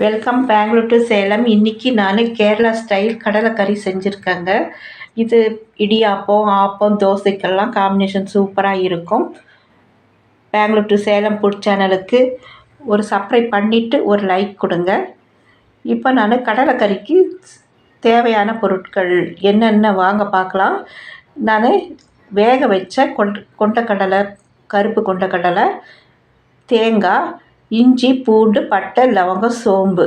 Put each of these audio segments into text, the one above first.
Welcome Bangalore to Salem இன்றைக்கி நான் Kerala style கடலைக்கறி செஞ்சுருக்கேங்க. இது இடியாப்பம் ஆப்பம் தோசைக்கெல்லாம் காம்பினேஷன் சூப்பராக இருக்கும். பெங்களூர் டு சேலம் புட் சேனலுக்கு ஒரு சப்ஸ்கிரைப் பண்ணிவிட்டு ஒரு லைக் கொடுங்க. இப்போ நான் கடலைக்கறிக்கு தேவையான பொருட்கள் என்னென்ன வாங்க பார்க்கலாம். நான் வேக வச்ச கொண்ட கொண்டக்கடலை கருப்பு கொண்டக்கடலை தேங்காய் இஞ்சி பூண்டு பட்டை லவங்கம் சோம்பு.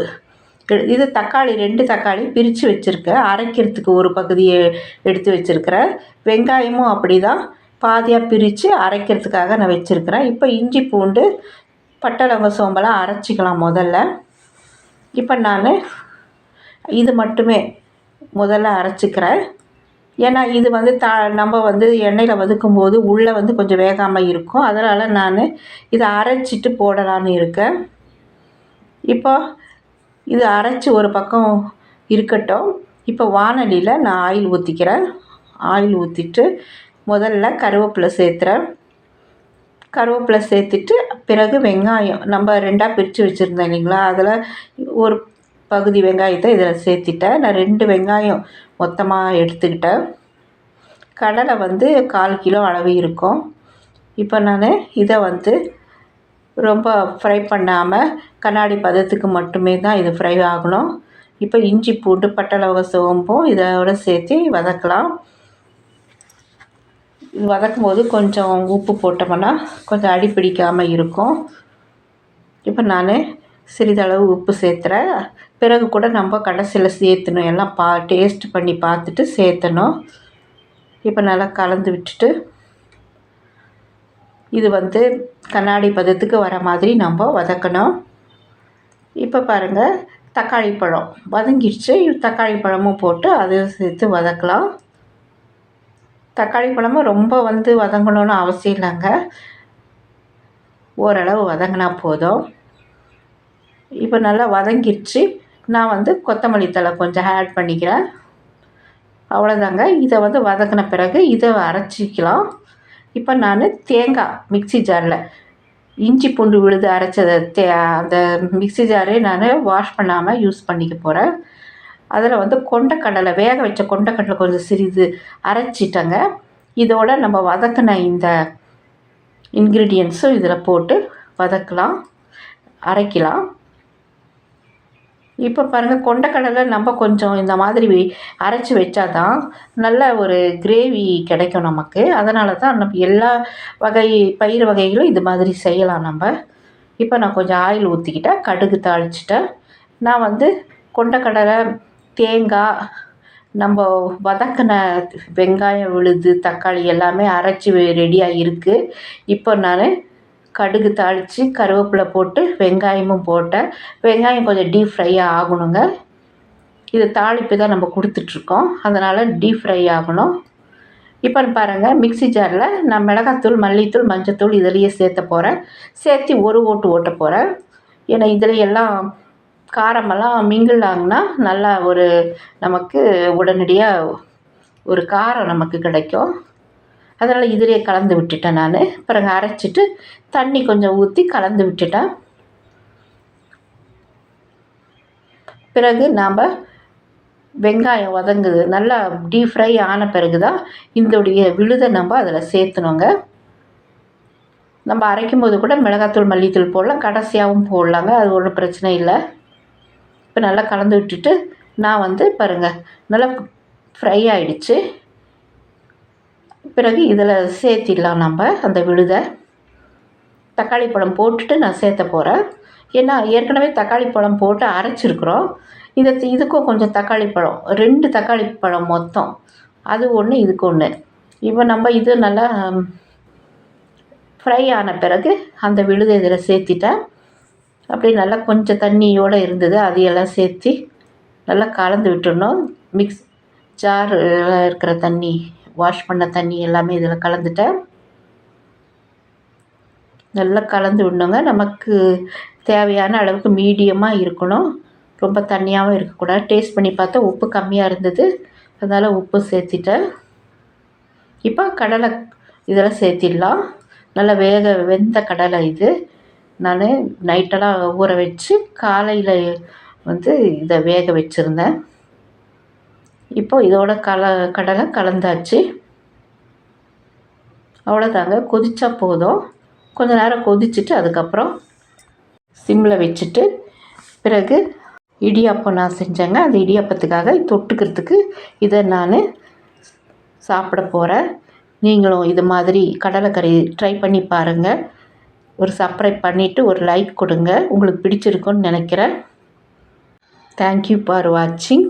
இது தக்காளி ரெண்டு தக்காளி பிரித்து வச்சுருக்கேன் அரைக்கிறதுக்கு ஒரு பகுதியை எடுத்து வச்சுருக்கிறேன் வெங்காயமும் அப்படி தான் பாதியாக பிரித்து அரைக்கிறதுக்காக நான் வச்சுருக்கிறேன். இப்போ இஞ்சி பூண்டு பட்டை லவங்க சோம்பெல்லாம் அரைச்சிக்கலாம் முதல்ல. இப்போ நான் இது மட்டுமே முதல்ல அரைச்சிக்கிறேன். ஏன்னா இது வந்து த நம்ம வந்து எண்ணெயில் வதக்கும் போது உள்ளே வந்து கொஞ்சம் வேகாமல் இருக்கும். அதனால் நான் இதை அரைச்சிட்டு போடலான்னு இருக்கேன். இப்போ இது அரைச்சி ஒரு பக்கம் இருக்கட்டும். இப்போ வானொலியில் நான் ஆயில் ஊற்றிக்கிறேன் ஆயில் ஊற்றிட்டு முதல்ல கருவேப்பிலை சேர்த்துறேன். கருவேப்பிலை சேர்த்துட்டு பிறகு வெங்காயம் நம்ம ரெண்டாக பிரித்து வச்சுருந்தேன் இல்லைங்களா? அதில் ஒரு பகுதி வெங்காயத்தை இதில் சேர்த்திட்டேன். நான் ரெண்டு வெங்காயம் மொத்தமாக எடுத்துக்கிட்டேன். கடலை வந்து கால் கிலோ அளவு இருக்கும். இப்போ நான் இதை வந்து ரொம்ப ஃப்ரை பண்ணாமல் கண்ணாடி பதத்துக்கு மட்டுமே தான் இது ஃப்ரை ஆகணும். இப்போ இஞ்சி பூண்டு பட்டளவக சோம்பும் இதோட சேர்த்து வதக்கலாம். வதக்கும் போது கொஞ்சம் உப்பு போட்டோம்னா கொஞ்சம் அடி பிடிக்காமல் இருக்கும். இப்போ நான் சிறிதளவு உப்பு சேர்த்துறேன். பிறகு கூட நம்ம கடைசியில் சேர்த்தணும். எல்லாம் பா டேஸ்ட் பண்ணி பார்த்துட்டு சேர்த்தணும். இப்போ நல்லா கலந்து விட்டுட்டு இது வந்து கண்ணாடி பதத்துக்கு வர மாதிரி நம்ம வதக்கணும். இப்போ பாருங்கள் தக்காளி பழம். வதங்கிடுச்சு. தக்காளி பழமும் போட்டு அதை சேர்த்து வதக்கலாம். தக்காளி பழமும் ரொம்ப வந்து வதங்கணும்னு அவசியம் இல்லைங்க. ஓரளவு வதங்கினா போதும். இப்போ நல்லா வதங்கிடுச்சு. நான் வந்து கொத்தமல்லி தழை கொஞ்சம் ஆட் பண்ணிக்கிறேன். அவ்வளோதாங்க இதை வந்து வதக்கின பிறகு இதை அரைச்சிக்கலாம். இப்போ நான் தேங்காய் மிக்சி ஜாரில். இஞ்சி பூண்டு விழுது அரைச்சதை தே அந்த மிக்சி ஜாரே நான் வாஷ் பண்ணாமல் யூஸ் பண்ணிக்க போகிறேன் அதில் வந்து கொண்டக்கடலை வேக வச்ச கொண்டக்கடலை கொஞ்சம் சிறிது அரைச்சிட்டேங்க. இதோட நம்ம வதக்கின இந்த இன்க்ரீடியன்ஸும் இதில் போட்டு வதக்கலாம் அரைக்கலாம். இப்போ பாருங்கள் கொண்டக்கடலை நம்ம கொஞ்சம் இந்த மாதிரி அரைச்சி வச்சா தான் நல்ல ஒரு கிரேவி கிடைக்கும் நமக்கு. அதனால தான் நம்ம எல்லா வகை பயிர் வகைகளும் இது மாதிரி செய்யலாம் நம்ம. இப்போ நான் கொஞ்சம் ஆயில் ஊற்றிக்கிட்டேன் கடுகு தாளிச்சிட்டேன். நான் வந்து கொண்டக்கடலை தேங்காய் நம்ம வதக்கின வெங்காயம் விழுது தக்காளி எல்லாமே அரைச்சி ரெடியாக இருக்குது இப்போ நான் கடுகு தாளித்து கருவேப்பிலை போட்டு வெங்காயமும் போட்டேன். வெங்காயம் கொஞ்சம் டீப் ஃப்ரையாக ஆகணுங்க. இது தாளிப்பு தான் நம்ம கொடுத்துட்ருக்கோம். அதனால் டீப் ஃப்ரை ஆகணும். இப்போ பாருங்கள் மிக்சி ஜாரில் நான் மிளகாத்தூள் மல்லித்தூள் மஞ்சத்தூள் இதிலையே சேர்த்த போகிறேன் சேர்த்து ஒரு ஓட்டு ஓட்ட போகிறேன் ஏன்னா இதில் எல்லாம் காரமெல்லாம் மிங்கிள் ஆகுனா நல்லா ஒரு நமக்கு உடனடியாக ஒரு காரம் நமக்கு கிடைக்கும். அதனால் இதிலே கலந்து விட்டுட்டேன் நான். பிறகு அரைச்சிட்டு தண்ணி கொஞ்சம் ஊற்றி கலந்து விட்டுட்டேன். பிறகு நாம் வெங்காயம் வதங்குது. நல்லா டீப் ஃப்ரை ஆன பிறகு தான் இதோடைய விழுதை நம்ம அதில் சேர்த்துனோங்க. நம்ம அரைக்கும் போது கூட மிளகாத்தூள் மல்லித்தூள் போடலாம். கடைசியாகவும் போடலாங்க. அது ஒன்றும் பிரச்சனை இல்லை. இப்போ நல்லா கலந்து விட்டுட்டு நான் வந்து பாருங்கள் நல்லா ஃப்ரை ஆகிடுச்சு பிறகு இதில் சேர்த்திடலாம் நம்ம அந்த விழுதை. தக்காளி பழம் போட்டுட்டு நான் சேர்த்த போகிறேன் ஏன்னா ஏற்கனவே தக்காளி பழம் போட்டு அரைச்சிருக்குறோம். இதை இதுக்கும் கொஞ்சம் தக்காளி பழம் ரெண்டு தக்காளி பழம் மொத்தம். அது ஒன்று இதுக்கு ஒன்று இப்போ நம்ம இது நல்லா ஃப்ரை ஆன பிறகு அந்த விழுதை இதில் சேர்த்திட்டேன். அப்படி நல்லா கொஞ்சம் தண்ணியோடு இருந்தது அதையெல்லாம் சேர்த்து நல்லா கலந்து விட்டுடணும். மிக்ஸ் ஜார் இருக்கிற தண்ணி. வாஷ் பண்ண தண்ணி எல்லாமே இதில் கலந்துட்டேன். நல்லா கலந்து விடணுங்க. நமக்கு தேவையான அளவுக்கு மீடியமாக இருக்கணும். ரொம்ப தண்ணியாகவும் இருக்கக்கூடாது. டேஸ்ட் பண்ணி பார்த்தா உப்பு கம்மியாக இருந்தது. அதனால் உப்பு சேர்த்திட்டேன். இப்போ கடலை இதெல்லாம் சேர்த்திடலாம். நல்லா வேக வெந்த கடலை இது. நான் நைட்டெல்லாம் ஊற வச்சு காலையில் வந்து இதை வேக வச்சுருந்தேன். இப்போ இதோட கல கடலை கலந்தாச்சு. அவ்வளோதாங்க. கொதிச்சா போதும். கொஞ்ச நேரம் கொதிச்சுட்டு அதுக்கப்புறம் சிம்மில் வச்சுட்டு பிறகு இடியாப்பம் நான் செஞ்சேங்க. அந்த இடியாப்பத்துக்காக தொட்டுக்கிறதுக்கு இதை நான் சாப்பிட போகிறேன் நீங்களும் இது மாதிரி கடலைக்கறி ட்ரை பண்ணி பாருங்கள் ஒரு சப்ஸ்கிரைப் பண்ணிவிட்டு ஒரு லைக் கொடுங்க. உங்களுக்கு பிடிச்சிருக்குன்னு நினைக்கிறேன். தேங்க்யூ ஃபார் வாட்சிங்